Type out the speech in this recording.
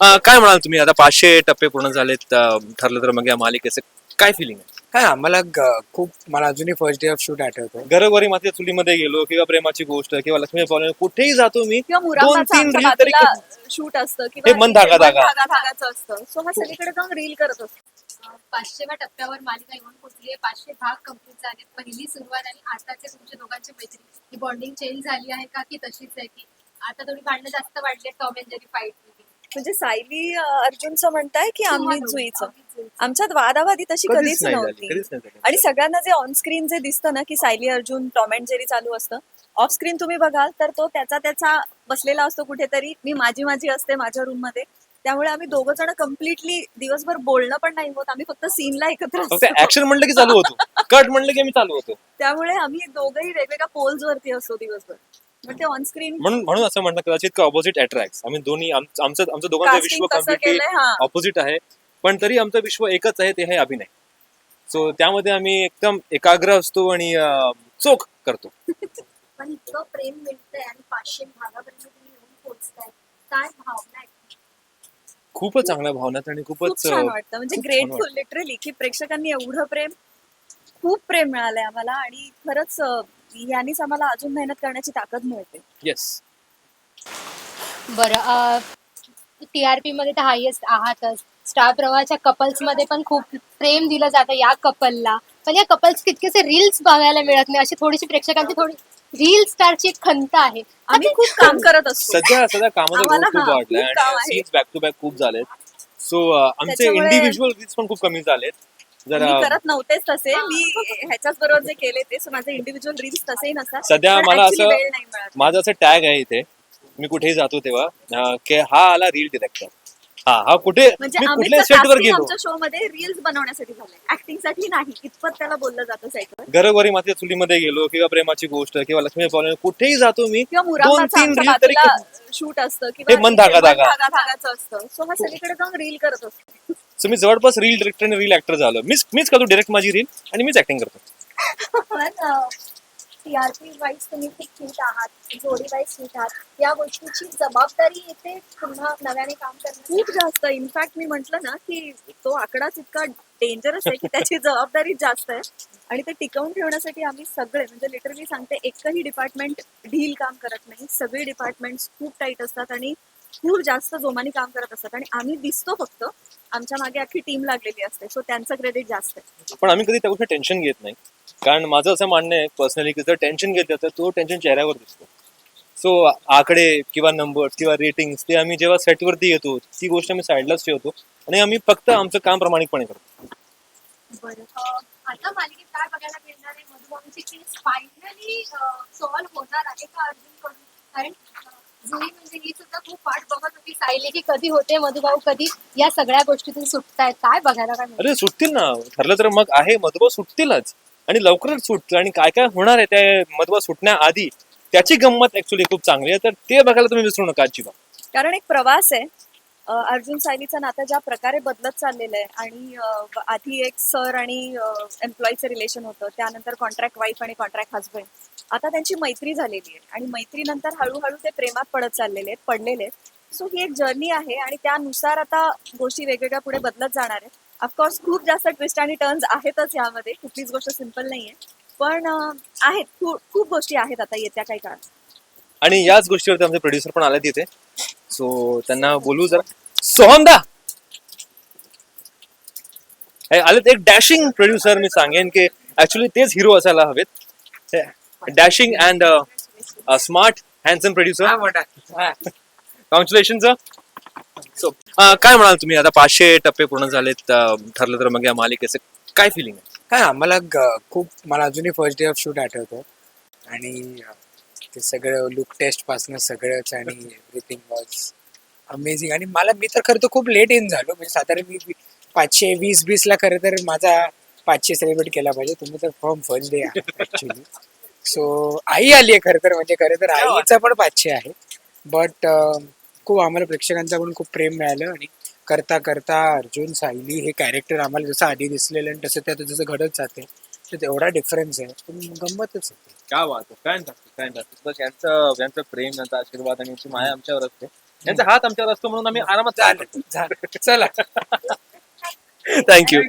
अं, काय म्हणाल तुम्ही? आता पाचशे टप्पे पूर्ण झालेत अं, ठरलं तर मग या मालिकेचं काय फिलिंग आहे? काय आम्हाला ग- खूप मला अजूनही फर्स्ट डे ऑफ शूट आठवतं घरोघरी मात्र चुलीमध्ये गेलो किंवा प्रेमाची गोष्ट किंवा लक्ष्मी पावले कुठेही जातो मी किंवा दोन तीन आमच्या रील तरी बाजूला शूट असतं हे मन धागा धागा. धागाचं असतं. सो हा सगळीकडे जाऊन रील करत असतो. पाचशेव्या टप्प्यावर मालिका येऊन पोहोचली आहे पाचशे भाग कंप्लीट झाले पहिली सुरुवात आणि आताचे तुमच्या दोघांची मैत्री. ही बॉन्डिंग चेंज झाली आहे का? की तशीच आहे की आता थोडी भांडणं जास्त वाढली टॉम अँड जेरी फाईट म्हणजे सायली अर्जुनचं म्हणताय की आम्ही जुईचं. आमच्यात वादावादी तशी कधीच नव्हती. आणि सगळ्यांना जे ऑनस्क्रीन जे दिसतं ना की Sayali Arjun Tom and Jerry चालू असतं ऑफ स्क्रीन तुम्ही बघाल तर तो त्याचा त्याचा बसलेला असतो कुठेतरी. मी माझी माझी असते माझ्या रूममध्ये. त्यामुळे आम्ही दोघं जण कम्प्लिटली दिवसभर बोलणं पण नाही होत. आम्ही फक्त सीनला एकत्र ऍक्शन म्हणलं की चालू होतो. कट म्हणलं की आम्ही चालू होतो. त्यामुळे आम्ही दोघंही वेगवेगळ्या पोल्स वरती असतो दिवसभर. म्हणून म्हणून असं म्हणणं कदाचित का ऑपोजिट अट्रॅक्ट आम्ही दोन्ही आम- आमचं आमचं दोघांचं विश्व कम्प्लिटली. ऑपोजिट आहे. पण तरी आमचं विश्व एकच आहे ते आहे अभिनय. सो त्यामध्ये आम्ही एकदम एकाग्र असतो आणि चोख करतो. पण इतकं प्रेम मिळतंय आणि पाचशे भागापर्यंत तुम्ही येऊन पोहोचताय. काय भावना आहे खूपच चांगल्या भावनात आणि खूप खूपच छान वाटतं. म्हणजे ग्रेटफुल. लिटरली की प्रेक्षकांनी एवढं प्रेम खूप प्रेम मिळालंय आम्हाला आणि खरंच यांनीच आम्हाला अजून मेहनत करण्याची ताकद मिळते. येस बरं टीआरपी मध्ये तर हायेस्ट आहातच. स्टार प्रवाहाच्या कपल्समध्ये पण खूप प्रेम दिलं जातं या कपलला पण या कपल्स तितकेसे रील्स बघायला मिळत नाही अशी थोडीशी प्रेक्षकांची थोडी रील स्टारची एक खंत आहे. आम्ही खूप काम करत असतो. सध्या सध्या कामाचा आम्हाला लोड खूप हा, वाढलाय खूप काम आणि आहे. सीन्स बॅक टू बॅक खूप झालेत. सो आमचे त्याच्यामुळे- इंडिव्हिज्युअल रील्स पण खूप कमी झालेत. मी जरा करत नव्हतेच तसे. मी ह्याच्याच बरोबर जे केले ते माझे इंडिव्हिज्युअल रील्स तसेही नसतात. सध्या पण मला actually असं वेळ नाही मिळत. माझं असं टॅग आहे इथे. मी कुठेही जातो तेव्हा अं, की हा आला रील डिरेक्टर हा हा कुठे म्हणजे मी आम्ही कुठल्या सेटवर गेलो? आमच्या शो मध्ये रील्स बनवण्यासाठी झालंय. ऍक्टिंगसाठी नाही इतपत त्याला बोललं जातं सेटवर घरोघरी मात्र चुलीमध्ये गेलो किंवा प्रेमाची गोष्ट किंवा लक्ष्मी पावले कुठेही जातो मी किंवा दोन तीन रील तरी शूट असतं किंवा मन धागा धागा. धागाचं असतं. सो हा सगळीकडे जाऊन रील करत असतो. सो मी जवळपास रील डिरेक्टर आणि रील ऍक्टर झालो. मीच मीच करतो डिरेक्ट माझी रील आणि मीच ऍक्टिंग करतो? टीआरपी वाईज तुम्ही फिट आहात जोडी वाईज फिट आहात. या गोष्टीची जबाबदारी येते पुन्हा नव्याने काम करण्याची. खूप जास्त. इनफॅक्ट मी म्हंटल ना की तो आकडाच इतका डेंजरस आहे की त्याची जबाबदारी जास्त आहे. आणि ते टिकवून ठेवण्यासाठी आम्ही सगळे म्हणजे लिटरली सांगते एकही डिपार्टमेंट ढील काम करत नाही. सगळे डिपार्टमेंट खूप टाईट असतात आणि खूप जास्त जोमाने काम करत असतात. आणि आम्ही दिसतो फक्त आमच्या मागे अख्खी टीम लागलेली असते. सो त्यांचं क्रेडिट जास्त आहे. पण आम्ही कधी त्या गोष्टी टेन्शन घेत नाही. कारण माझं असं म्हणणं आहे पर्सनली की जर टेन्शन घेतलं तर तो टेन्शन चेहऱ्यावर दिसतो. सो आकडे किंवा नंबर किंवा रेटिंग्स ते आम्ही जेव्हा सेटवरती येतो ती गोष्ट आम्ही साईडलाच ठेवतो. आणि आम्ही फक्त आमचं काम प्रामाणिकपणे करतो. बरं. आता मालिकेत काय बघायला मिळणार आहे? मधुबाबूची केस फायनली सॉल्व्ह होणार आहे का अर्जुनकडून कारण जुई म्हणजे ही सुद्धा खूप वाट बघत होती. सायली की कधी होते मधुभाऊ कधी या सगळ्या गोष्टीतून सुटतायत. काय बघायला काय? अरे सुटतील ना. ठरलं तर मग आहे मधुबा सुटतीलच. आणि लवकरच सुटतील. आणि काय काय होणार आहे त्या मधुबा सुटण्याआधी? त्याची गंमत ऍक्च्युली खूप चांगली आहे. तर ते बघायला तुम्ही विसरू नका अजिबात. कारण एक प्रवास आहे. अर्जुन सायलीचं नातं ज्या प्रकारे बदलत चाललेलं आहे आणि आधी एक सर आणि एम्प्लॉईचं रिलेशन होतं त्यानंतर कॉन्ट्रॅक्ट वाईफ आणि कॉन्ट्रॅक्ट हजबंड आता त्यांची मैत्री झालेली आहे आणि मैत्रीनंतर हळूहळू ते प्रेमात पडत चाललेले आहेत पडलेले आहेत. सो ही एक जर्नी आहे आणि त्यानुसार आता गोष्टी वेगवेगळ्या पुढे बदलत जाणार आहेत. ऑफकोर्स खूप जास्त ट्विस्ट आणि टर्न्स आहेतच यामध्ये कुठलीच गोष्ट सिंपल नाहीये. पण आहेत खूप खूप गोष्टी आहेत आता येत्या काही काळात. आणि याच गोष्टीवरती आमचे प्रोड्युसर पण आले तिथे सो त्यांना बोलू जरा. सोहनदा हे आलेत एक डॅशिंग प्रोड्युसर मी सांगेन की ऍक्च्युली तेच हिरो असायला हवेत. Dashing and smart handsome producer congratulation so काय म्हणाल तुम्ही? आता पाचशे टप्पे पूर्ण झालेत अं, ठरलं तर मग या मालिकेचं काय फिलिंग आहे? काय ग- खूप मला अजूनही फर्स्ट डे ऑफ शूट आठवतं. आणि अं, ते सगळं लुक टेस्टपासून सगळंच आणि एव्हरीथिंग वॉज अमेझिंग आणि मला मी तर खरं तर खूप लेट इन झालो. म्हणजे साधारण मी पाचशे वीस वीस ला खरं तर माझा पाचशे सेलिब्रेट केला पाहिजे. तुम्ही तर from first day actually so आई आली आहे खरं तर. म्हणजे खरं तर आईचा पण पाचशे आहे. बट खूप आम्हाला प्रेक्षकांचा खूप प्रेम मिळालं. आणि करता करता अर्जुन सायली हे कॅरेक्टर आम्हाला जसं आधी दिसलेलं आणि तसं त्यात जसं घडत जाते तर तेवढा डिफरन्स आहे. पण गंमतच होते काय वाटतं फॅन फॅन यांचं यांचं प्रेम यांचा आशीर्वाद आणि यांची माया आमच्यावर असते. यांचा हात आमच्यावर असतो म्हणून आम्ही आरामात झालं झालं चला. थँक्यू